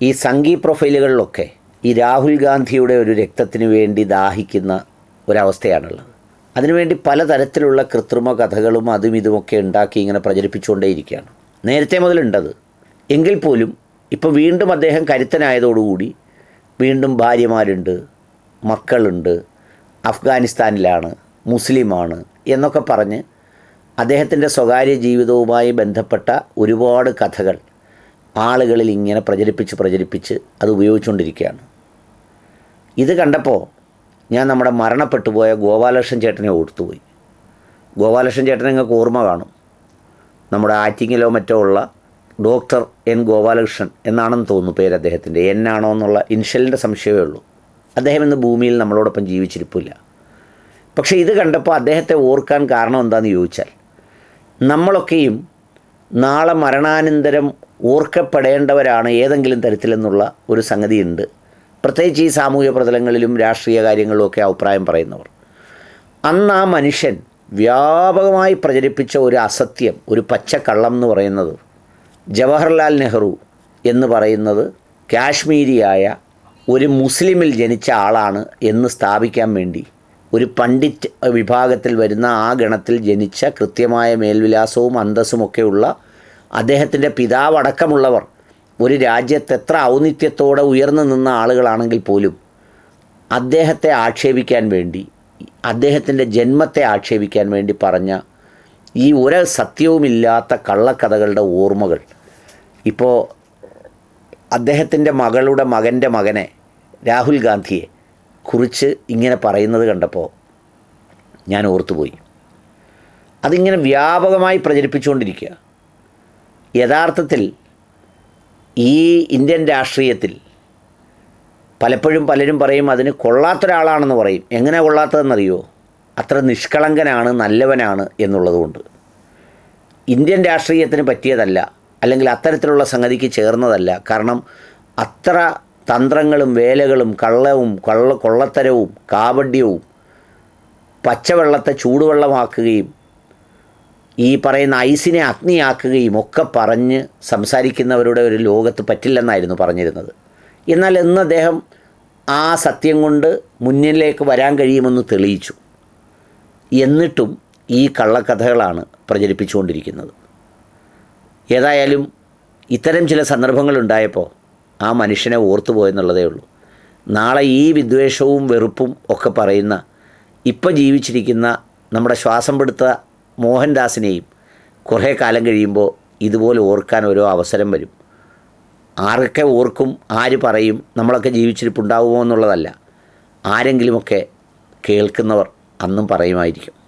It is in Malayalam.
ഈ സംഘി പ്രൊഫൈലുകളിലൊക്കെ ഈ രാഹുൽ ഗാന്ധിയുടെ ഒരു രക്തത്തിന് വേണ്ടി ദാഹിക്കുന്ന ഒരവസ്ഥയാണുള്ളത്. അതിനുവേണ്ടി പലതരത്തിലുള്ള കൃത്രിമ കഥകളും അതും ഇതുമൊക്കെ ഉണ്ടാക്കി ഇങ്ങനെ പ്രചരിപ്പിച്ചുകൊണ്ടേയിരിക്കുകയാണ് നേരത്തെ മുതലുണ്ടത്. എങ്കിൽ പോലും ഇപ്പോൾ വീണ്ടും അദ്ദേഹം കരുത്തനായതോടുകൂടി വീണ്ടും ഭാര്യമാരുണ്ട് മക്കളുണ്ട് അഫ്ഗാനിസ്ഥാനിലാണ് മുസ്ലിമാണ് എന്നൊക്കെ പറഞ്ഞ് അദ്ദേഹത്തിന്റെ സ്വകാര്യ ജീവിതവുമായി ബന്ധപ്പെട്ട ഒരുപാട് കഥകൾ ആളുകളിൽ ഇങ്ങനെ പ്രചരിപ്പിച്ച് പ്രചരിപ്പിച്ച് അത് ഉപയോഗിച്ചുകൊണ്ടിരിക്കുകയാണ്. ഇത് കണ്ടപ്പോൾ ഞാൻ നമ്മുടെ മരണപ്പെട്ടു പോയ ഗോപാലകൃഷ്ണൻ ചേട്ടനെ ഓർത്തുപോയി ഗോപാലകൃഷ്ണൻ ചേട്ടനെ നിങ്ങൾക്ക് ഓർമ്മ കാണും. നമ്മുടെ ആറ്റിങ്ങിലോ മറ്റോ ഉള്ള ഡോക്ടർ എൻ ഗോപാലകൃഷ്ണൻ എന്നാണെന്ന് തോന്നുന്നു പേര് അദ്ദേഹത്തിന്റെ. എന്നാണോ എന്നുള്ള ഇൻഷലിന്റെ സംശയമേ ഉള്ളൂ. അദ്ദേഹം ഇന്ന് ഭൂമിയിൽ നമ്മളോടൊപ്പം ജീവിച്ചിരിപ്പില്ല. പക്ഷേ ഇത് കണ്ടപ്പോൾ അദ്ദേഹത്തെ ഓർക്കാൻ കാരണം എന്താണെന്ന് ചോദിച്ചാൽ നമ്മളൊക്കെയും നാളെ മരണാനന്തരം ഓർക്കപ്പെടേണ്ടവരാണ് ഏതെങ്കിലും തരത്തിലെന്നുള്ള ഒരു സംഗതിയുണ്ട്. പ്രത്യേകിച്ച് ഈ സാമൂഹ്യ പ്രതലങ്ങളിലും രാഷ്ട്രീയ കാര്യങ്ങളിലും ഒക്കെ അഭിപ്രായം പറയുന്നവർ. അന്ന് ആ മനുഷ്യൻ വ്യാപകമായി പ്രചരിപ്പിച്ച ഒരു അസത്യം ഒരു പച്ചക്കള്ളം എന്ന് പറയുന്നത് ജവഹർലാൽ നെഹ്റു എന്ന് പറയുന്നത് കാശ്മീരിയായ ഒരു മുസ്ലിമിൽ ജനിച്ച ആളാണ് എന്ന് സ്ഥാപിക്കാൻ വേണ്ടി ഒരു പണ്ഡിറ്റ് വിഭാഗത്തിൽ വരുന്ന ആ ഗണത്തിൽ ജനിച്ച കൃത്യമായ മേൽവിലാസവും അന്തസ്സുമൊക്കെയുള്ള അദ്ദേഹത്തിന്റെ പിതാവടക്കമുള്ളവർ ഒരു രാജ്യത്ത് എത്ര ഔന്നിത്യത്തോടെ ഉയർന്നു നിന്ന ആളുകളാണെങ്കിൽ പോലും അദ്ദേഹത്തെ ആക്ഷേപിക്കാൻ വേണ്ടി അദ്ദേഹത്തിന്റെ ജന്മത്തെ ആക്ഷേപിക്കാൻ വേണ്ടി പറഞ്ഞ ഈ ഒരു സത്യവുമില്ലാത്ത കള്ളക്കഥകളുടെ ഓർമ്മകൾ. ഇപ്പോൾ അദ്ദേഹത്തിന്റെ മകളുടെ മകന്റെ മകനെ രാഹുൽ ഗാന്ധിയെ കുറിച്ച് ഇങ്ങനെ പറയുന്നത് കണ്ടപ്പോൾ ഞാൻ ഓർത്തുപോയി. അതിങ്ങനെ വ്യാപകമായി പ്രചരിപ്പിച്ചുകൊണ്ടിരിക്കുക. യഥാർത്ഥത്തിൽ ഈ ഇന്ത്യൻ രാഷ്ട്രീയത്തിൽ പലപ്പോഴും പലരും പറയും അതിന് കൊള്ളാത്തൊരാളാണെന്ന് പറയും. എങ്ങനെ കൊള്ളാത്തതെന്നറിയോ? അത്ര നിഷ്കളങ്കനാണ് നല്ലവനാണ് എന്നുള്ളതുകൊണ്ട്. ഇന്ത്യൻ രാഷ്ട്രീയത്തിന് പറ്റിയതല്ല അല്ലെങ്കിൽ അത്തരത്തിലുള്ള സംഗതിക്ക് ചേർന്നതല്ല. കാരണം അത്ര തന്ത്രങ്ങളും വേലകളും കള്ളവും കള്ള കൊള്ളത്തരവും കാവഡ്യവും പച്ചവെള്ളത്തെ ചൂടുവെള്ളമാക്കുകയും ഈ പറയുന്ന ഐസിനെ അഗ്നിയാക്കുകയും ഒക്കെ പറഞ്ഞ് സംസാരിക്കുന്നവരുടെ ഒരു ലോകത്ത് പറ്റില്ലെന്നായിരുന്നു പറഞ്ഞിരുന്നത്. എന്നാൽ ഇന്ന് അദ്ദേഹം ആ സത്യം കൊണ്ട് മുന്നിലേക്ക് വരാൻ കഴിയുമെന്ന് തെളിയിച്ചു. എന്നിട്ടും ഈ കള്ളക്കഥകളാണ് പ്രചരിപ്പിച്ചുകൊണ്ടിരിക്കുന്നത്. ഏതായാലും ഇത്തരം ചില സന്ദർഭങ്ങളുണ്ടായപ്പോൾ ആ മനുഷ്യനെ ഓർത്തുപോയെന്നുള്ളതേ ഉള്ളൂ. നാളെ ഈ വിദ്വേഷവും വെറുപ്പും ഒക്കെ പറയുന്ന ഇപ്പം ജീവിച്ചിരിക്കുന്ന നമ്മുടെ ശ്വാസം പിടുത്ത മോഹൻദാസിനെയും കുറേ കാലം കഴിയുമ്പോൾ ഇതുപോലെ ഓർക്കാൻ ഓരോ അവസരം വരും. ആരൊക്കെ ഓർക്കും ആര് പറയും നമ്മളൊക്കെ ജീവിച്ചിരിപ്പുണ്ടാവുമോ എന്നുള്ളതല്ല. ആരെങ്കിലുമൊക്കെ കേൾക്കുന്നവർ അന്നും പറയുമായിരിക്കും.